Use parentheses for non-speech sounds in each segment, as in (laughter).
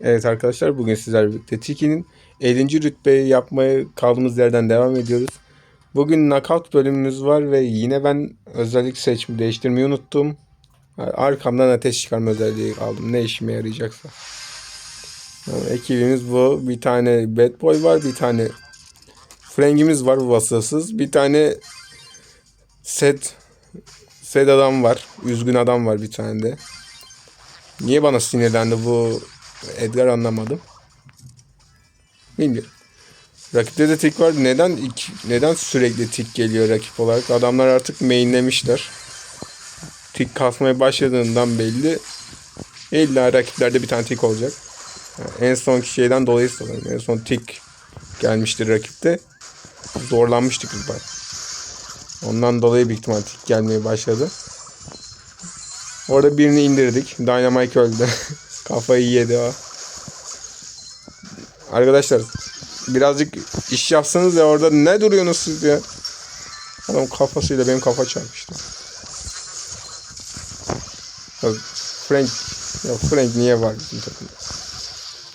Evet arkadaşlar bugün sizlerle birlikte Tiki'nin 50. rütbeyi yapmaya kaldığımız yerden devam ediyoruz. Bugün knockout bölümümüz var ve yine ben özellik seçimi değiştirmeyi unuttum. Arkamdan ateş çıkarma özelliği aldım. Ne işime yarayacaksa. Ekibimiz bu. Bir tane bad boy var. Bir tane Frank'imiz var vasıfsız. Bir tane set set adam var. Üzgün adam var bir tane de. Niye bana sinirlendi bu Edgar anlamadım. Bilmiyorum. Rakipte de tik var. Neden neden sürekli tik geliyor rakip olarak? Adamlar artık mainlemişler. Tik kasmaya başladığından belli. İlla rakiplerde bir tane tik olacak. Yani en son şeyden dolayı sanırım. En son tik gelmiştir rakipte. Zorlanmıştık biz bayağı. Ondan dolayı büyük ihtimal tik gelmeye başladı. Orada birini indirdik. Dynamite öldü. (laughs) Kafayı yedi o. Arkadaşlar birazcık iş yapsanız ya orada ne duruyorsunuz siz ya? Adam kafasıyla benim kafa çarpıştı. Frank ya Frank niye var bizim takımda?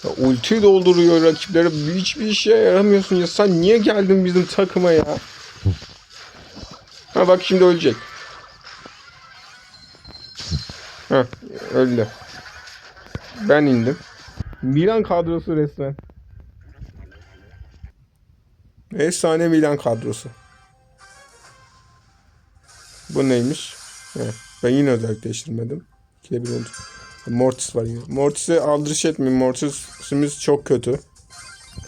Ya ulti dolduruyor rakiplere hiçbir işe yaramıyorsun ya sen niye geldin bizim takıma ya? Ha bak şimdi ölecek. Ha öldü. Ben indim. Milan kadrosu resmen. Efsane Milan kadrosu. Bu neymiş? He, ben yine. İkide bir oldu. Mortis var yine. Mortis'e aldırış etmeyin. Mortis'imiz çok kötü.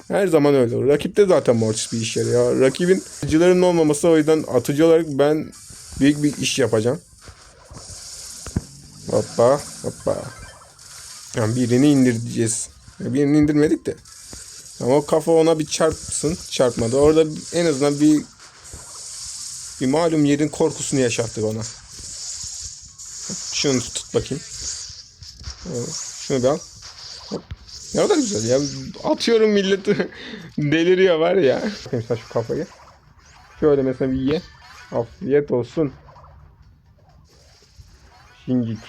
Her zaman öyle olur. Rakipte zaten Mortis bir iş yarıyor. Rakibin atıcıların olmaması o yüzden atıcı olarak ben büyük bir iş yapacağım. Hoppa hoppa. Yani birini indireceğiz. Birini indirmedik de. Ama kafa ona bir çarpsın. Çarpmadı. Orada en azından bir bir malum yerin korkusunu yaşattık ona. Şunu tut bakayım. Şunu bir al. Ne kadar güzel ya. Atıyorum milleti. (laughs) Deliriyor var ya. Mesela şu kafayı. Şöyle mesela bir ye. Afiyet olsun. Şingik.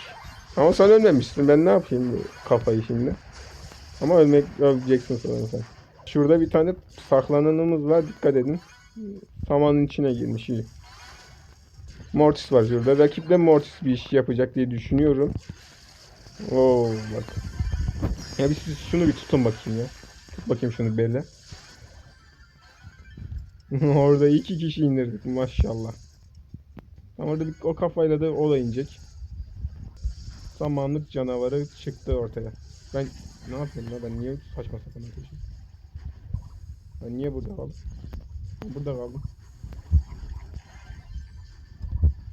Ama sen ölmemişsin. Ben ne yapayım bu kafayı şimdi? Ama ölmek öleceksin sonra sen. Şurada bir tane saklananımız var. Dikkat edin. Samanın içine girmiş iyi. Mortis var şurada. Rakiple Mortis bir iş yapacak diye düşünüyorum. Oo bak. Ya bir siz şunu bir tutun bakayım ya. Tut bakayım şunu böyle. (laughs) Orada iki kişi indirdik maşallah. Ama orada bir, o kafayla da o da inecek. Samanlık canavarı çıktı ortaya. Ben ne yapıyorum ya ben niye saçma sapan ateşim? Ben niye burada kaldım? Burada kaldım.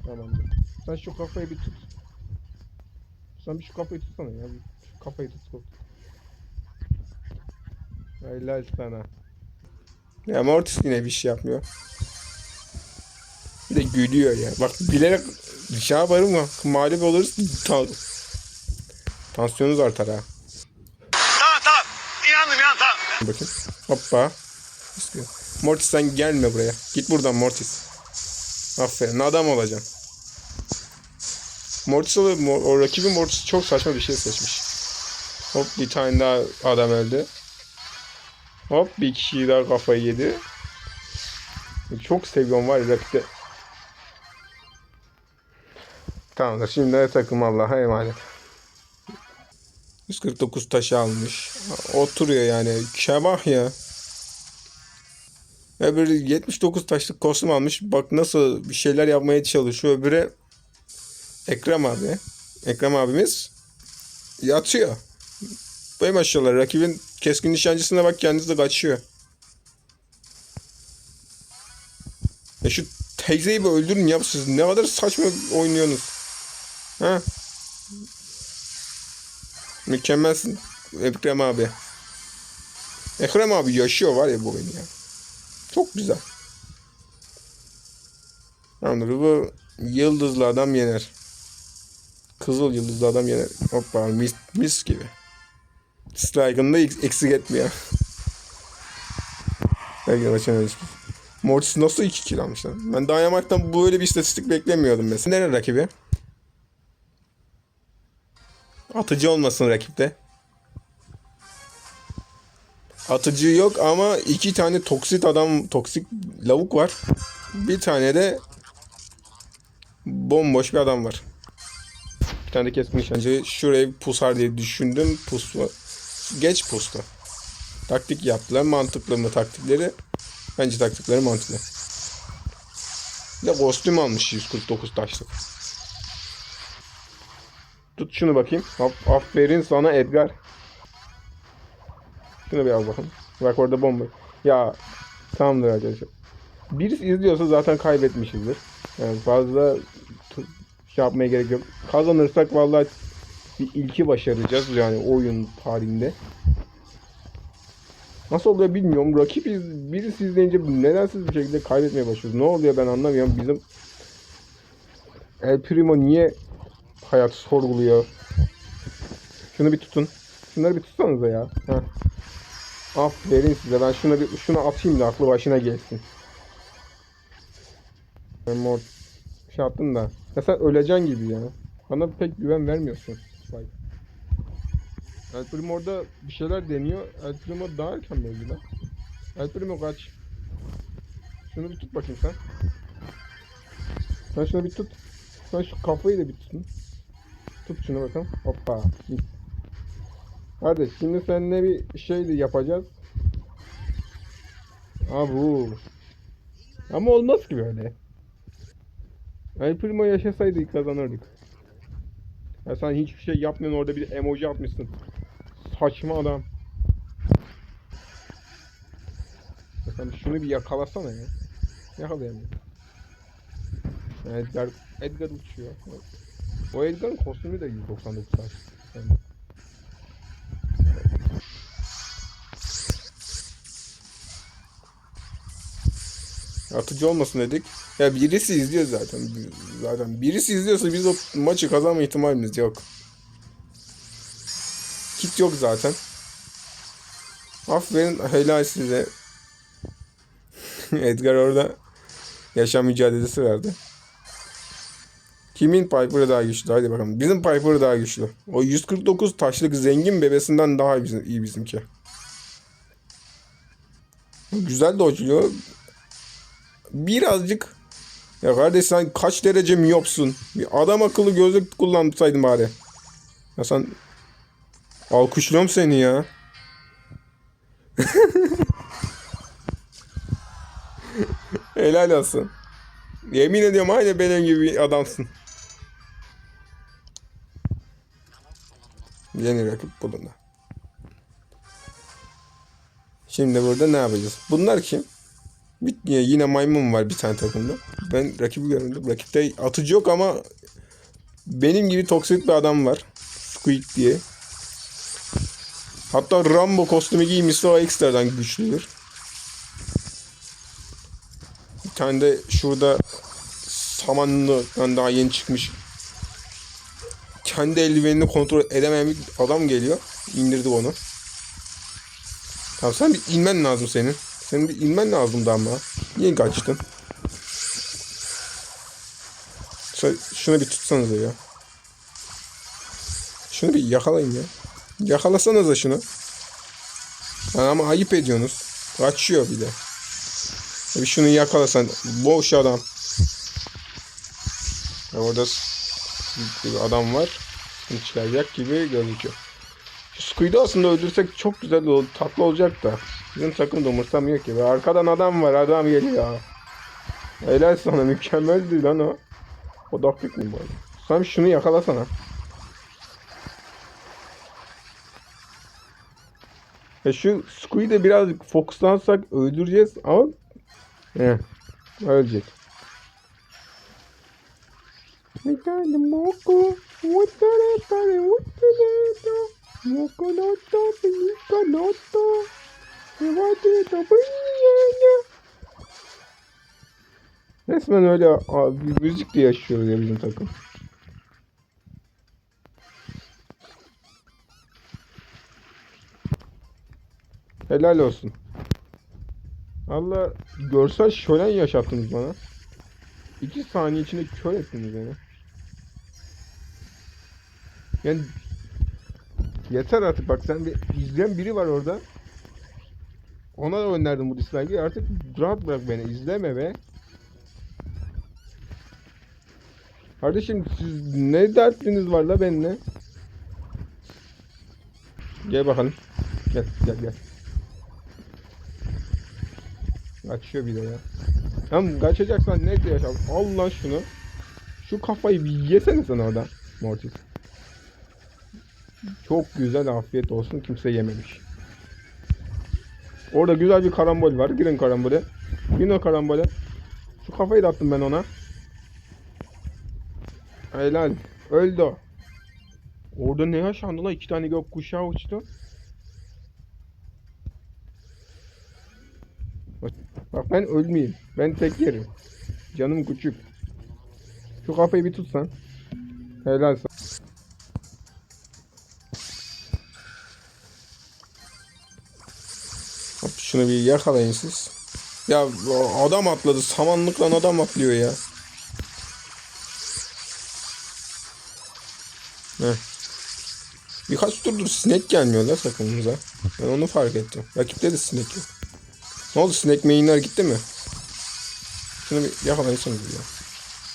Tamamdır. Sen şu kafayı bir tut. Sen bir şu kafayı tutsana ya. Şu kafayı tut. tut. Helal sana. Ya Mortis yine bir şey yapmıyor. Bir de gülüyor ya. Bak bilerek şey yaparım mı? Mağlup oluruz. Ta tansiyonunuz artar ha. Tamam tamam. İnandım inandım tamam. Bakın. Hoppa. Mortis sen gelme buraya. Git buradan Mortis. Aferin adam olacaksın. Mortis. Mo- O rakibin Mortis çok saçma bir şey seçmiş. Hop bir tane daha adam öldü. Hop bir kişi daha kafayı yedi. Çok seviyorum var ya rakipte. Tamamdır. Şimdi takım Allah'a emanet. 149 taşı almış. Oturuyor yani. Şabah ya. Öbürü 79 taşlık kostüm almış. Bak nasıl bir şeyler yapmaya çalışıyor. Öbürü Ekrem abi. Ekrem abimiz yatıyor. Vay maşallah rakibin keskin nişancısına bak kendisi de kaçıyor. Ya şu teyzeyi bir öldürün ya siz ne kadar saçma oynuyorsunuz. Ha? Mükemmelsin Ekrem abi. Ekrem abi yaşıyor var ya bu oyun ya. Çok güzel. Tamamdır bu yıldızlı adam yener. Kızıl yıldızlı adam yener. Hoppa mis, mis gibi. Strike'ını da eks- eksik etmiyor. (laughs) Belki açamıyoruz. Mortis nasıl 2 kill almış lan? Ben Dynamite'dan böyle bir istatistik beklemiyordum mesela. Nereye rakibi? Atıcı olmasın rakipte. Atıcı yok ama iki tane toksit adam, toksik lavuk var. Bir tane de bomboş bir adam var. Bir tane de keskin nişancı. Şuraya pusar diye düşündüm. Pusma. Geç pustu. Taktik yaptılar. Mantıklı mı taktikleri? Bence taktikleri mantıklı. Bir de kostüm almış 149 taşlık. Tut şunu bakayım. Af- Aferin sana Edgar. Şunu bir al bakalım. Bak orada bomba. Ya tamamdır arkadaşlar. Birisi izliyorsa zaten kaybetmişizdir. Yani fazla şey yapmaya gerek yok. Kazanırsak vallahi bir ilki başaracağız yani oyun tarihinde. Nasıl oluyor bilmiyorum. Rakip iz, birisi izleyince nedensiz bir şekilde kaybetmeye başlıyoruz. Ne oluyor ben anlamıyorum. Bizim El Primo niye hayat sorguluyor? Şunu bir tutun. Şunları bir tutsanıza ya. Heh. Aferin size. Ben şuna bir şunu atayım da aklı başına gelsin. Ben mor şey yaptım da. Ya sen öleceksin gibi ya. Bana pek güven vermiyorsun. Vay. El Primo orada bir şeyler deniyor. El Primo daha erken mi öldü lan? El Primo kaç. Şunu bir tut bakayım sen. Sen şunu bir tut. Sen şu kafayı da bir tutun. Tut şunu bakalım. Hoppa. Hadi şimdi seninle bir şey yapacağız. Aa bu. Ama olmaz ki böyle. El Primo yaşasaydı kazanırdık. Ya sen hiçbir şey yapmıyorsun orada bir emoji atmışsın. Saçma adam. Sen şunu bir yakalasana ya. Yakalayamıyorum. Edgar, Edgar uçuyor. O Edgar'ın kostümü de 199 saat. Atıcı olmasın dedik. Ya birisi izliyor zaten. Zaten birisi izliyorsa biz o maçı kazanma ihtimalimiz yok. Kit yok zaten. Aferin helal size. (laughs) Edgar orada yaşam mücadelesi verdi. Kimin Piper'ı daha güçlü? Hadi bakalım. Bizim Piper'ı daha güçlü. O 149 taşlık zengin bebesinden daha bizim, iyi bizimki. Güzel dodge'luyor. Birazcık ya kardeş sen kaç derece miyopsun? Bir adam akıllı gözlük kullansaydın bari. Ya sen alkışlıyorum seni ya. (laughs) Helal olsun. Yemin ediyorum aynı benim gibi adamsın. Yeni rakip bulundu. Şimdi burada ne yapacağız? Bunlar kim? Bir, yine maymun var bir tane takımda. Ben rakibi görmedim. Rakipte atıcı yok ama benim gibi toksik bir adam var. Squeak diye. Hatta Rambo kostümü giymişse o ekstradan güçlüdür. Bir tane de şurada samanlıdan daha yeni çıkmış kendi eldivenini kontrol edemeyen bir adam geliyor. İndirdi onu. Tamam sen bir inmen lazım senin. Senin bir inmen lazımdı ama. Niye kaçtın? Şunu bir tutsanıza ya. Şunu bir yakalayın ya. Yakalasanıza şunu. Lan ama ayıp ediyorsunuz. Kaçıyor bir de. Bir şunu yakalasan. Boş adam. Ya orada bir adam var. Çıkacak gibi gözüküyor. Squid'i aslında öldürsek çok güzel olur, tatlı olacak da. Bizim takım da umursamıyor ki. Ve arkadan adam var, adam geliyor. Helal sana, mükemmeldi lan o. O daktik mi bu? Sen şunu yakalasana. Ya şu Squid'e birazcık fokuslansak öldüreceğiz ama... Heh, ölecek. Tane moko, bir tane tane, bir tane moko noto, bir noto, bir tane Resmen öyle abi, müzikle yaşıyoruz ya bizim takım. Helal olsun. Allah görsel şölen yaşattınız bana. İki saniye içinde kör ettiniz beni. Yani yeter artık bak sen bir izleyen biri var orada. Ona da önerdim bu dislike'ı. Artık rahat bırak beni. izleme be. Kardeşim siz ne dertiniz var la benimle? Gel bakalım. Gel gel gel. Kaçıyor bir de ya. Tamam kaçacaksan ne diye yaşam. Al lan şunu. Şu kafayı bir yesene sen orada. Mortis. Çok güzel afiyet olsun kimse yememiş. Orada güzel bir karambol var. Girin karambole. Girin o karambole. Şu kafayı da attım ben ona. Helal. Öldü o. Orada ne yaşandı lan? İki tane gök kuşağı uçtu. Bak, ben ölmeyeyim. Ben tek yerim. Canım küçük. Şu kafayı bir tutsan. Helal. Şunu bir yakalayın siz. Ya adam atladı. Samanlıkla adam atlıyor ya. Heh. Birkaç turdur sinek gelmiyor la takımımıza. Ben onu fark ettim. Rakipte de sinek yok. Ne oldu sinek mainler gitti mi? Şunu bir yakalayın ya.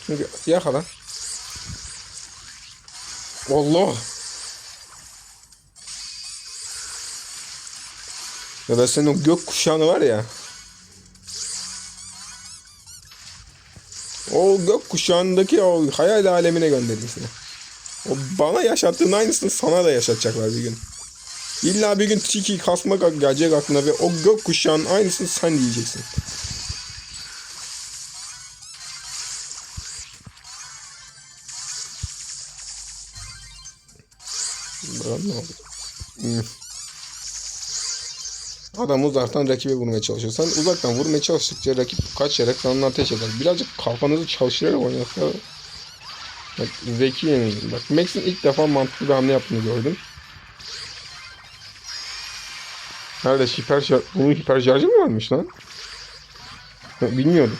Şunu bir yakala. Allah! Ya da senin o gök kuşağını var ya. O gök kuşağındaki o hayal alemine gönderdim seni. O bana yaşattığın aynısını sana da yaşatacaklar bir gün. İlla bir gün tiki kasmak gelecek aklına ve o gök kuşağının aynısını sen diyeceksin. Bakalım ne oldu? Hmm. Adam uzaktan rakibe vurmaya çalışıyor. Sen uzaktan vurmaya çalıştıkça rakip kaçarak sana ateş eder. Birazcık kafanızı çalıştırarak oynasa Bak zeki yemin. Bak Max'in ilk defa mantıklı bir hamle yaptığını gördüm. Nerede hiper şarj... Bunun hiper şarjı mı varmış lan? Bilmiyordum.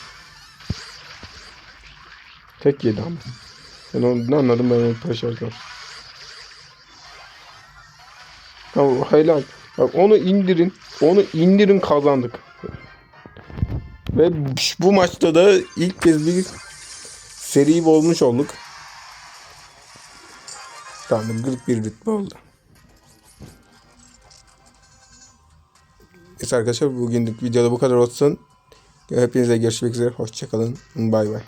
Tek yedi ama. Ben onu ne anladım ben onun hiper şarjı var. Tamam helal. Bak onu indirin. Onu indirin kazandık. Ve bu maçta da ilk kez bir seri bozmuş olduk. Tamam 41 rütbe oldu. Evet arkadaşlar bugünlük videoda bu kadar olsun. Hepinize görüşmek üzere. Hoşçakalın. Bay bay.